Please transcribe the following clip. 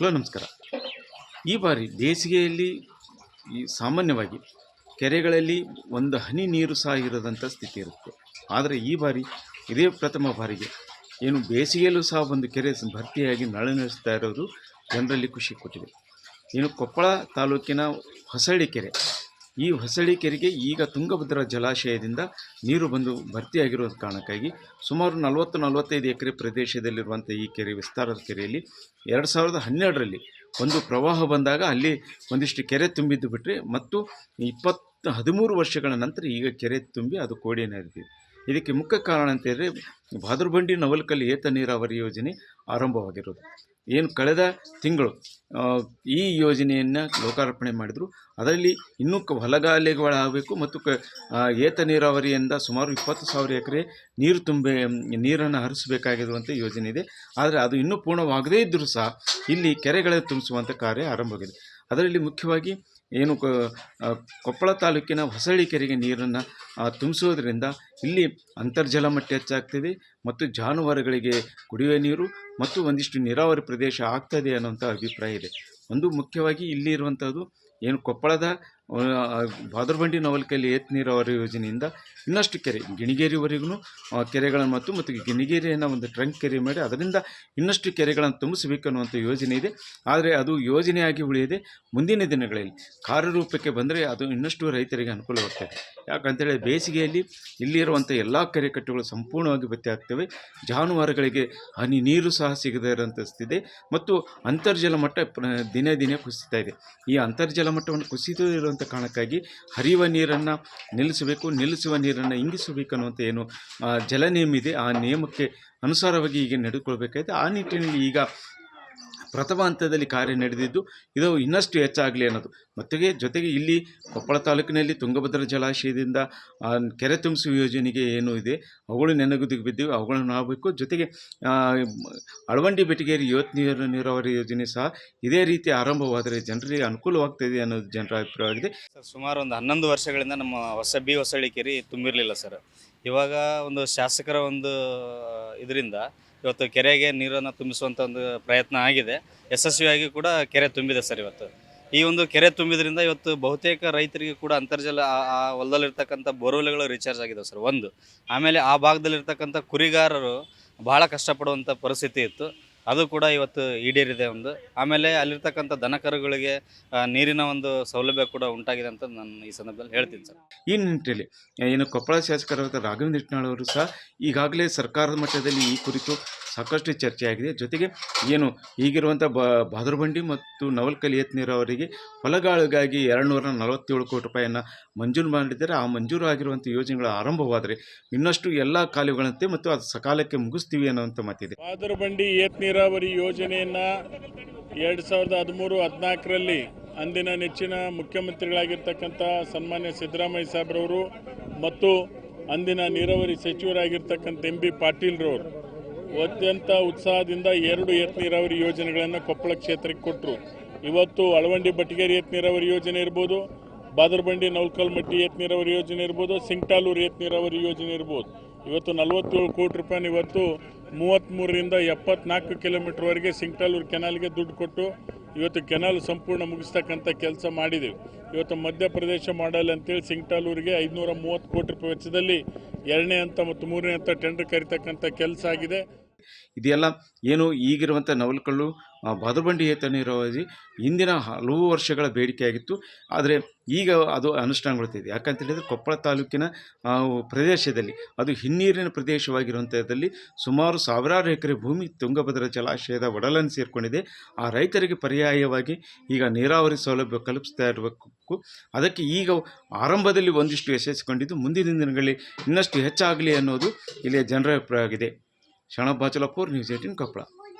Hello, ನಮಸ್ಕಾರ. ಈ ಬಾರಿ ಬೇಸಿಗೆಯಲ್ಲಿ ಈ ಸಾಮಾನ್ಯವಾಗಿ ಕೆರೆಗಳಲ್ಲಿ ಒಂದು ಹನಿ ನೀರು ಸಹ ಇರದಂಥ ಸ್ಥಿತಿ ಇರುತ್ತೆ. ಆದರೆ ಈ ಬಾರಿ ಇದೇ ಪ್ರಥಮ ಬಾರಿಗೆ ಏನು ಬೇಸಿಗೆಯಲ್ಲೂ ಸಹ ಒಂದು ಕೆರೆ ಭರ್ತಿಯಾಗಿ ಭರ್ತಿಯಾಗಿ ನಡೆಸ್ತಾ ಇರೋದು ಜನರಲ್ಲಿ ಖುಷಿ ಕೊಟ್ಟಿದೆ. ಏನು ಕೊಪ್ಪಳ ತಾಲೂಕಿನ ಹೊಸಳ್ಳಿ ಕೆರೆ ಈ ಹೊಸಳಿಕೆರೆಗೆ ಈಗ ತುಂಗಭದ್ರಾ ಜಲಾಶಯದಿಂದ ನೀರು ಬಂದು ಭರ್ತಿಯಾಗಿರೋ ಕಾರಣಕ್ಕಾಗಿ ಸುಮಾರು ನಲವತ್ತು ನಲವತ್ತೈದು ಎಕರೆ ಪ್ರದೇಶದಲ್ಲಿರುವಂಥ ಈ ಕೆರೆ, ವಿಸ್ತಾರದ ಕೆರೆಯಲ್ಲಿ ಎರಡು ಸಾವಿರದ ಹನ್ನೆರಡರಲ್ಲಿ ಒಂದು ಪ್ರವಾಹ ಬಂದಾಗ ಅಲ್ಲಿ ಒಂದಿಷ್ಟು ಕೆರೆ ತುಂಬಿದ್ದು ಬಿಟ್ಟರೆ ಮತ್ತು ಇಪ್ಪತ್ತು ಹದಿಮೂರು ವರ್ಷಗಳ ನಂತರ ಈಗ ಕೆರೆ ತುಂಬಿ ಅದು ಕೋಡಿಯನ್ನಾಗಿದೆ ಇದಕ್ಕೆ ಮುಖ್ಯ ಕಾರಣ ಅಂತ ಹೇಳಿದ್ರೆ ಭಾದ್ರಬಂಡಿ ನವಲ್ಕಲ್ ಏತ ನೀರಾವರಿ ಯೋಜನೆ ಆರಂಭವಾಗಿರೋದು. ಏನು ಕಳೆದ ತಿಂಗಳು ಈ ಯೋಜನೆಯನ್ನು ಲೋಕಾರ್ಪಣೆ ಮಾಡಿದರು. ಅದರಲ್ಲಿ ಇನ್ನೂ ಕ ಹೊಲಗಾಲೆಗಳಾಗಬೇಕು ಮತ್ತು ಕ ಏತ ನೀರಾವರಿಯಿಂದ ಸುಮಾರು ಇಪ್ಪತ್ತು ಸಾವಿರ ಎಕರೆ ನೀರು ತುಂಬೆ, ನೀರನ್ನು ಹರಿಸಬೇಕಾಗಿರುವಂಥ ಯೋಜನೆ ಇದೆ. ಆದರೆ ಅದು ಇನ್ನೂ ಪೂರ್ಣವಾಗದೇ ಇದ್ದರೂ ಸಹ ಇಲ್ಲಿ ಕೆರೆಗಳ ತುಂಬಿಸುವಂಥ ಕಾರ್ಯ ಆರಂಭವಾಗಿದೆ. ಅದರಲ್ಲಿ ಮುಖ್ಯವಾಗಿ ಏನು ಕೊಪ್ಪಳ ತಾಲೂಕಿನ ಹೊಸಳ್ಳಿ ಕೆರೆಗೆ ನೀರನ್ನು ತುಂಬಿಸೋದ್ರಿಂದ ಇಲ್ಲಿ ಅಂತರ್ಜಲ ಮಟ್ಟ ಹೆಚ್ಚಾಗ್ತಿದೆ ಮತ್ತು ಜಾನುವಾರುಗಳಿಗೆ ಕುಡಿಯುವ ನೀರು ಮತ್ತು ಒಂದಿಷ್ಟು ನೀರಾವರಿ ಪ್ರದೇಶ ಆಗ್ತದೆ ಅನ್ನೋಂಥ ಅಭಿಪ್ರಾಯ ಇದೆ. ಒಂದು ಮುಖ್ಯವಾಗಿ ಇಲ್ಲಿ ಇರುವಂಥದ್ದು ಏನು ಕೊಪ್ಪಳದ ಭಾದ್ರಬಂಡಿ ನವಲ್ಕಲ್ಲಿ ಏತ್ ನೀರಾವರಿ ಯೋಜನೆಯಿಂದ ಇನ್ನಷ್ಟು ಕೆರೆ, ಗಿಣಿಗೇರಿವರೆಗೂ ಕೆರೆಗಳನ್ನು ಮತ್ತು ಮತ್ತು ಗಿಣಿಗೇರಿಯನ್ನು ಒಂದು ಟ್ರಂಕ್ ಕೆರೆ ಮಾಡಿ, ಅದರಿಂದ ಇನ್ನಷ್ಟು ಕೆರೆಗಳನ್ನು ತುಂಬಿಸಬೇಕು ಅನ್ನುವಂಥ ಯೋಜನೆ ಇದೆ. ಆದರೆ ಅದು ಯೋಜನೆಯಾಗಿ ಉಳಿಯದೆ ಮುಂದಿನ ದಿನಗಳಲ್ಲಿ ಕಾರ್ಯರೂಪಕ್ಕೆ ಬಂದರೆ ಅದು ಇನ್ನಷ್ಟು ರೈತರಿಗೆ ಅನುಕೂಲವಾಗ್ತದೆ ಯಾಕಂತೇಳಿ ಬೇಸಿಗೆಯಲ್ಲಿ ಇಲ್ಲಿರುವಂಥ ಎಲ್ಲ ಕೆರೆಕಟ್ಟೆಗಳು ಸಂಪೂರ್ಣವಾಗಿ ಬತ್ತಿ ಆಗ್ತವೆ. ಜಾನುವಾರುಗಳಿಗೆ ಹನಿ ನೀರು ಸಹ ಸಿಗದೇ ಇರೋಂಥ ಸ್ಥಿತಿ ಮತ್ತು ಅಂತರ್ಜಲ ಮಟ್ಟ ದಿನೇ ದಿನೇ ಕುಸಿತಾ ಇದೆ. ಈ ಅಂತರ್ಜಲ ಮಟ್ಟವನ್ನು ಕುಸಿದು ಇರುವಂಥ ಕಾರಣಕ್ಕಾಗಿ ಹರಿಯುವ ನೀರನ್ನು ನಿಲ್ಲಿಸಬೇಕು, ನಿಲ್ಲಿಸುವ ನೀರನ್ನು ಇಂಗಿಸಬೇಕು ಅನ್ನುವಂಥ ಏನು ಜಲ ನಿಯಮ ಇದೆ. ಆ ನಿಯಮಕ್ಕೆ ಅನುಸಾರವಾಗಿ ಈಗ ನಡೆದುಕೊಳ್ಬೇಕಾಗಿದೆ ಆ ನಿಟ್ಟಿನಲ್ಲಿ ಈಗ ಪ್ರಥಮ ಹಂತದಲ್ಲಿ ಕಾರ್ಯ ನಡೆದಿದ್ದು, ಇದು ಇನ್ನಷ್ಟು ಹೆಚ್ಚಾಗಲಿ ಅನ್ನೋದು. ಮತ್ತಿಗೆ ಜೊತೆಗೆ ಇಲ್ಲಿ ಕೊಪ್ಪಳ ತಾಲೂಕಿನಲ್ಲಿ ತುಂಗಭದ್ರಾ ಜಲಾಶಯದಿಂದ ಕೆರೆ ತುಂಬಿಸುವ ಯೋಜನೆಗೆ ಏನು ಇದೆ. ಅವುಗಳು ನೆನಗುದಿಗೆ ಬಿದ್ದಿವೆ, ಅವುಗಳನ್ನು ಆಗಬೇಕು ಜೊತೆಗೆ ಅಳವಂಡಿ ಬೆಟಗೇರಿ ಯುವತ್ ನೀರು, ನೀರಾವರಿ ಯೋಜನೆ ಸಹ ಇದೇ ರೀತಿ ಆರಂಭವಾದರೆ ಜನರಿಗೆ ಅನುಕೂಲವಾಗ್ತದೆ ಅನ್ನೋದು ಜನರ ಅಭಿಪ್ರಾಯವಾಗಿದೆ. ಸುಮಾರು ಒಂದು ಹನ್ನೊಂದು ವರ್ಷಗಳಿಂದ ನಮ್ಮ ಹೊಸ ಬಿ ಹೊಸಳ್ಳಿ ಕೆರೆ ತುಂಬಿರಲಿಲ್ಲ ಸರ್. ಇವಾಗ ಒಂದು ಶಾಸಕರ ಒಂದು ಇದರಿಂದ ಇವತ್ತು ಕೆರೆಗೆ ನೀರನ್ನು ತುಂಬಿಸುವಂಥ ಒಂದು ಪ್ರಯತ್ನ ಆಗಿದೆ. ಯಶಸ್ವಿಯಾಗಿ ಕೂಡ ಕೆರೆ ತುಂಬಿದೆ ಸರ್ ಇವತ್ತು. ಈ ಒಂದು ಕೆರೆ ತುಂಬಿದ್ರಿಂದ ಇವತ್ತು ಬಹುತೇಕ ರೈತರಿಗೆ ಕೂಡ ಅಂತರ್ಜಲ ಆ- ಹೊಲದಲ್ಲಿರ್ತಕ್ಕಂಥ ಬೋರ್ವೆಲ್ಗಳು ರೀಚಾರ್ಜ್ ಆಗಿದೆ ಸರ್. ಒಂದು, ಆಮೇಲೆ ಆ ಭಾಗದಲ್ಲಿರ್ತಕ್ಕಂಥ ಕುರಿಗಾರರು ಬಹಳ ಕಷ್ಟಪಡುವಂಥ ಪರಿಸ್ಥಿತಿ ಇತ್ತು. ಅದು ಕೂಡ ಇವತ್ತು ಈಡೇರಿದೆ ಒಂದು. ಆಮೇಲೆ ಅಲ್ಲಿರ್ತಕ್ಕಂಥ ದನಕರುಗಳಿಗೆ ನೀರಿನ ಒಂದು ಸೌಲಭ್ಯ ಕೂಡ ಉಂಟಾಗಿದೆ ಅಂತ ನಾನು ಈ ಸಂದರ್ಭದಲ್ಲಿ ಹೇಳ್ತೀನಿ ಸರ್. ಈ ನಿಟ್ಟಿನಲ್ಲಿ, ಏನು ಕೊಪ್ಪಳ ಶಾಸಕರಾದ ರಾಘವೇಂದ್ರ ಇಟ್ನಾಳ್ ಅವರು ಸಹ ಈಗಾಗಲೇ ಸರ್ಕಾರದ ಮಟ್ಟದಲ್ಲಿ ಈ ಕುರಿತು ಸಾಕಷ್ಟು ಚರ್ಚೆಯಾಗಿದೆ ಜೊತೆಗೆ ಏನು ಈಗಿರುವಂಥ ಬ ಭಾದ್ರಬಂಡಿ ಮತ್ತು ನವಲ್ಕಲ್ ಯತ್ನೀರ್ ಅವರಿಗೆ ಹೊಲಗಾಳಿಗಾಗಿ ಎರಡು ನೂರ ನಲವತ್ತೇಳು ಕೋಟಿ ರೂಪಾಯಿಯನ್ನು ಮಂಜೂರು ಮಾಡಿದರೆ ಆ ಮಂಜೂರು ಆಗಿರುವಂಥ ಯೋಜನೆಗಳು ಆರಂಭವಾದರೆ ಇನ್ನಷ್ಟು ಎಲ್ಲ ಕಾಲುಗಳಂತೆ ಮತ್ತು ಅದು ಸಕಾಲಕ್ಕೆ ಮುಗಿಸ್ತೀವಿ ಅನ್ನುವಂಥ ಮಾತಿದೆ. ಬಾದರಬಂಡಿ ಏತ್ ನೀರಾವರಿ ಯೋಜನೆಯನ್ನು ಎರಡು ಸಾವಿರದ ಹದಿಮೂರು ಹದಿನಾಲ್ಕರಲ್ಲಿ ಅಂದಿನ ನೆಚ್ಚಿನ ಮುಖ್ಯಮಂತ್ರಿಗಳಾಗಿರ್ತಕ್ಕಂಥ ಸನ್ಮಾನ್ಯ ಸಿದ್ದರಾಮಯ್ಯ ಸಾಹೇಬ್ರವರು ಮತ್ತು ಅಂದಿನ ನೀರಾವರಿ ಸಚಿವರಾಗಿರ್ತಕ್ಕಂಥ ಎಂ ಬಿ ಪಾಟೀಲ್ರವರು ಅತ್ಯಂತ ಉತ್ಸಾಹದಿಂದ ಎರಡು ಎತ್ ನೀರಾವರಿ ಯೋಜನೆಗಳನ್ನು ಕೊಪ್ಪಳ ಕ್ಷೇತ್ರಕ್ಕೆ ಕೊಟ್ಟರು ಇವತ್ತು ಅಳವಂಡಿ ಬಟ್ಟಿಗೇರಿ ಎತ್ ನೀರಾವರಿ ಯೋಜನೆ ಇರ್ಬೋದು, ಬಾದರಬಂಡಿ ನೌಲ್ಕಲ್ಮಟ್ಟಿ ಎತ್ ನೀರಾವರಿ ಯೋಜನೆ ಇರ್ಬೋದು, ಸಿಂಗ್ಟಾಲೂರು ಎತ್ ನೀರಾವರಿ ಯೋಜನೆ ಇರ್ಬೋದು. ಇವತ್ತು ನಲವತ್ತೇಳು ಕೋಟಿ ರೂಪಾಯಿ ಇವತ್ತು ಮೂವತ್ತ್ಮೂರರಿಂದ ಎಪ್ಪತ್ನಾಲ್ಕು ಕಿಲೋಮೀಟರ್ವರೆಗೆ ಸಿಂಗ್ಟಾಲೂರು ಕೆನಾಲ್ಗೆ ದುಡ್ಡು ಕೊಟ್ಟು ಇವತ್ತು ಕೆನಾಲ್ ಸಂಪೂರ್ಣ ಮುಗಿಸ್ತಕ್ಕಂಥ ಕೆಲಸ ಮಾಡಿದೆವು. ಇವತ್ತು ಮಧ್ಯಪ್ರದೇಶ ಮಾಡಲ್ ಅಂತೇಳಿ ಸಿಂಗ್ಟಾಲೂರಿಗೆ ಐದುನೂರ ಮೂವತ್ತು ಕೋಟಿ ರೂಪಾಯಿ ವೆಚ್ಚದಲ್ಲಿ ಎರಡನೇ ಹಂತ ಮತ್ತು ಮೂರನೇ ಹಂತ ಟೆಂಡರ್ ಕರೀತಕ್ಕಂಥ ಕೆಲಸ ಆಗಿದೆ. ಇದೆಲ್ಲ ಏನು ಈಗಿರುವಂಥ ನವಲಕಲ್ಲು ಆ, ಬಾದುಬಂಡಿ ಏತ ನೀರಾವರಿ ಇಂದಿನ ಹಲವು ವರ್ಷಗಳ ಬೇಡಿಕೆಯಾಗಿತ್ತು ಆದರೆ ಈಗ ಅದು ಅನುಷ್ಠಾನಗೊಳ್ತಿದೆ ಯಾಕಂತ ಹೇಳಿದರೆ ಕೊಪ್ಪಳ ತಾಲೂಕಿನ ಪ್ರದೇಶದಲ್ಲಿ ಅದು ಹಿನ್ನೀರಿನ ಪ್ರದೇಶವಾಗಿರುವಂಥದ್ದಲ್ಲಿ ಸುಮಾರು ಸಾವಿರಾರು ಎಕರೆ ಭೂಮಿ ತುಂಗಭದ್ರಾ ಜಲಾಶಯದ ಒಡಲನ್ನು ಸೇರಿಕೊಂಡಿದೆ. ಆ ರೈತರಿಗೆ ಪರ್ಯಾಯವಾಗಿ ಈಗ ನೀರಾವರಿ ಸೌಲಭ್ಯ ಕಲ್ಪಿಸ್ತಾ ಇರಬೇಕು. ಅದಕ್ಕೆ ಈಗ ಆರಂಭದಲ್ಲಿ ಒಂದಿಷ್ಟು ಯಶಸ್ಸಿಕೊಂಡಿದ್ದು ಮುಂದಿನ ದಿನಗಳಲ್ಲಿ ಇನ್ನಷ್ಟು ಹೆಚ್ಚಾಗಲಿ ಅನ್ನೋದು ಇಲ್ಲಿಯ ಜನರ ಅಭಿಪ್ರಾಯ Shanappa Bachala for news eighteen कपडा.